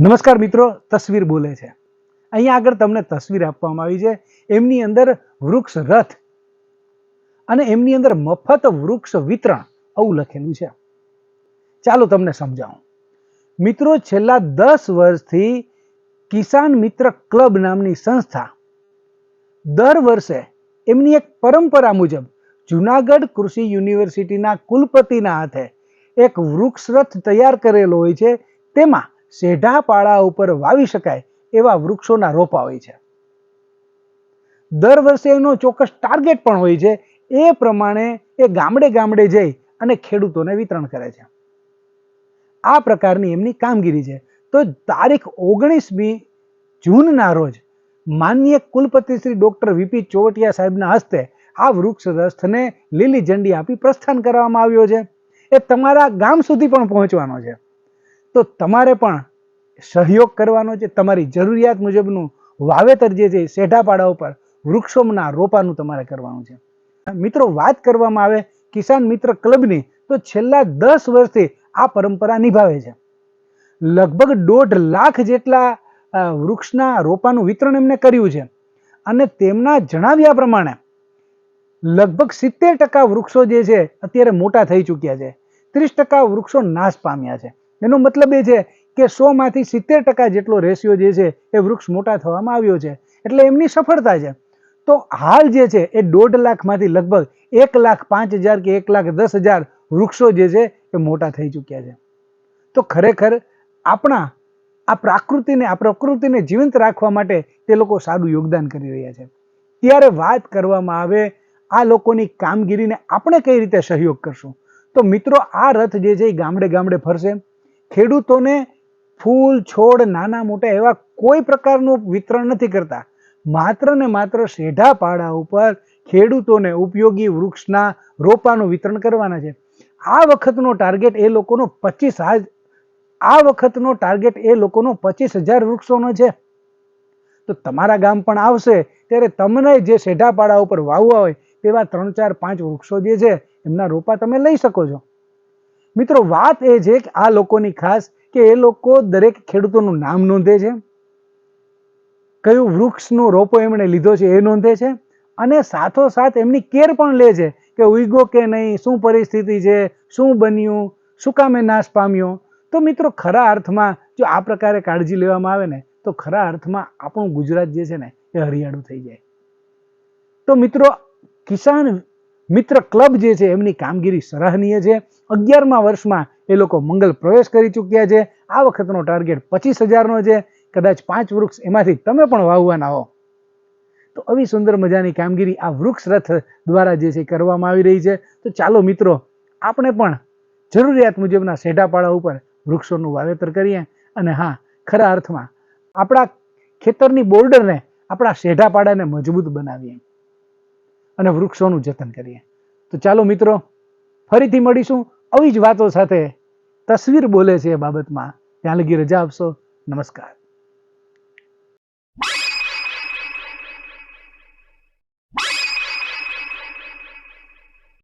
નમસ્કાર મિત્રો, તસવીર બોલે છે. અહીંયા આગળ તમને તસવીર આપવામાં આવી છે. એમની અંદર વૃક્ષ રથ અને એમની અંદર મફત વૃક્ષ વિતરણ આવું લખેલું છે. ચાલો તમને સમજાવું. મિત્રો, છેલ્લા દસ વર્ષથી કિસાન મિત્ર ક્લબ નામની સંસ્થા દર વર્ષે એમની એક પરંપરા મુજબ જુનાગઢ કૃષિ યુનિવર્સિટીના કુલપતિના હાથે એક વૃક્ષ રથ તૈયાર કરેલો હોય છે. તેમાં સેઢા પાળા ઉપર વાવી શકાય એવા વૃક્ષોના રોપા હોય છે. દર વર્ષે એનો ચોક્કસ ટાર્ગેટ પણ હોય છે. એ પ્રમાણે એ ગામડે ગામડે જઈ અને ખેડૂતોને વિતરણ કરે છે. આ પ્રકારની એમની કામગીરી છે. તો તારીખ ઓગણીસમી જૂનના રોજ માન્ય કુલપતિ શ્રી ડોક્ટર વીપી ચોવટિયા સાહેબના હસ્તે આ વૃક્ષ રથને લીલી ઝંડી આપી પ્રસ્થાન કરવામાં આવ્યો છે. એ તમારા ગામ સુધી પણ પહોંચવાનો છે. તો તમારે પણ સહયોગ કરવાનો છે. તમારી જરૂરિયાત મુજબનું વાવેતર જે છે, શેઢાપાડા ઉપર, વૃક્ષોના રોપાનું તમારે કરવાનું છે. મિત્રો, વાત કરવામાં આવે કિસાન મિત્ર ક્લબની, તો છેલ્લા દસ વર્ષથી આ પરંપરા નિભાવે છે. લગભગ દોઢ લાખ જેટલા વૃક્ષના રોપાનું વિતરણ એમને કર્યું છે. અને તેમના જણાવ્યા પ્રમાણે, લગભગ સિત્તેર ટકા વૃક્ષો જે છે, અત્યારે મોટા થઈ ચૂક્યા છે. ત્રીસ ટકા વૃક્ષો નાશ પામ્યા છે. એનો મતલબ એ છે કે સોમાંથી સિત્તેર ટકા જેટલો રેશિયો જે છે એ વૃક્ષ મોટા થવામાં આવ્યો છે. એટલે એમની સફળતા છે. તો હાલ જે છે એ દોઢ લાખમાંથી લગભગ એક લાખ પાંચ હજાર કે એક લાખ દસ હજાર વૃક્ષો જે છે એ મોટા થઈ ચૂક્યા છે. તો ખરેખર આપણા, આ પ્રાકૃતિને, આ પ્રકૃતિને જીવંત રાખવા માટે તે લોકો સારું યોગદાન કરી રહ્યા છે. ત્યારે વાત કરવામાં આવે આ લોકોની કામગીરીને આપણે કઈ રીતે સહયોગ કરશું? તો મિત્રો, આ રથ જે છે એ ગામડે ગામડે ફરશે. ખેડૂતોને ફૂલ, છોડ, નાના, મોટા એવા કોઈ પ્રકારનું વિતરણ નથી કરતા. માત્ર ને માત્ર શેઢા પાડા ઉપર ખેડૂતોને ઉપયોગી વૃક્ષના રોપાનું વિતરણ કરવાના છે. આ વખતનો ટાર્ગેટ એ લોકોનો પચીસ આ વખતનો ટાર્ગેટ એ લોકોનો પચીસ હજાર વૃક્ષોનો છે. તો તમારા ગામ પણ આવશે, ત્યારે તમને જે શેઢાપાડા ઉપર વાવવા હોય, તેવા ત્રણ ચાર પાંચ વૃક્ષો જે છે, એમના રોપા તમે લઈ શકો છો. મિત્રો, વાત એ છે કે આ લોકોની ખાસ કે એ લોકો દરેક ખેડૂતોનું નામ નોંધે છે. કયું વૃક્ષનો રોપો એમણે લીધો છે એ નોંધે છે. અને સાથોસાથ એમની કેર પણ લે છે કે ઉઈગો કે નહીં, શું પરિસ્થિતિ છે, શું બન્યું, શું કામે નાશ પામ્યો. તો મિત્રો, ખરા અર્થમાં જો આ પ્રકારે કાળજી લેવામાં આવે ને, તો ખરા અર્થમાં આપણું ગુજરાત જે છે ને, એ હરિયાળું થઈ જાય. તો મિત્રો, કિસાન મિત્ર ક્લબ જે છે, એમની કામગીરી સરાહનીય છે. અગિયારમા વર્ષમાં એ લોકો મંગલ પ્રવેશ કરી ચૂક્યા છે. આ વખતનો ટાર્ગેટ પચીસ હજારનો છે. કદાચ પાંચ વૃક્ષ એમાંથી તમે પણ વાવવાના હો. તો આવી સુંદર મજાની કામગીરી આ વૃક્ષ રથ દ્વારા જે છે, કરવામાં આવી રહી છે. તો ચાલો મિત્રો, આપણે પણ જરૂરિયાત મુજબના સેઢાપાળા ઉપર વૃક્ષોનું વાવેતર કરીએ. અને હા, ખરા અર્થમાં આપણા ખેતરની બોર્ડરને, આપણા સેઢાપાડાને મજબૂત બનાવીએ. અને વૃક્ષોનું જતન કરીએ. તો ચાલો મિત્રો, ફરીથી મળીશું આવી જ વાતો સાથે. તસવીર બોલે છે એ બાબતમાં. ત્યાં લગી રજા આપશો. નમસ્કાર.